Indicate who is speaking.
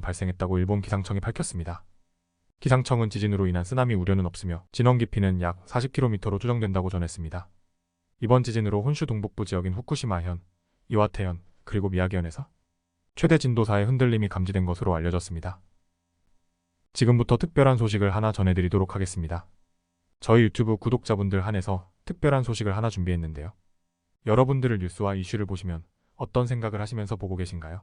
Speaker 1: 발생했다고 일본 기상청이 밝혔습니다. 기상청은 지진으로 인한 쓰나미 우려는 없으며 진원 깊이는 약 40km로 추정된다고 전했습니다. 이번 지진으로 혼슈 동북부 지역인 후쿠시마현, 이와테현, 그리고 미야기현에서 최대 진도 4의 흔들림이 감지된 것으로 알려졌습니다. 지금부터 특별한 소식을 하나 전해드리도록 하겠습니다. 저희 유튜브 구독자분들 한해서 특별한 소식을 하나 준비했는데요. 여러분들을 뉴스와 이슈를 보시면 어떤 생각을 하시면서 보고 계신가요?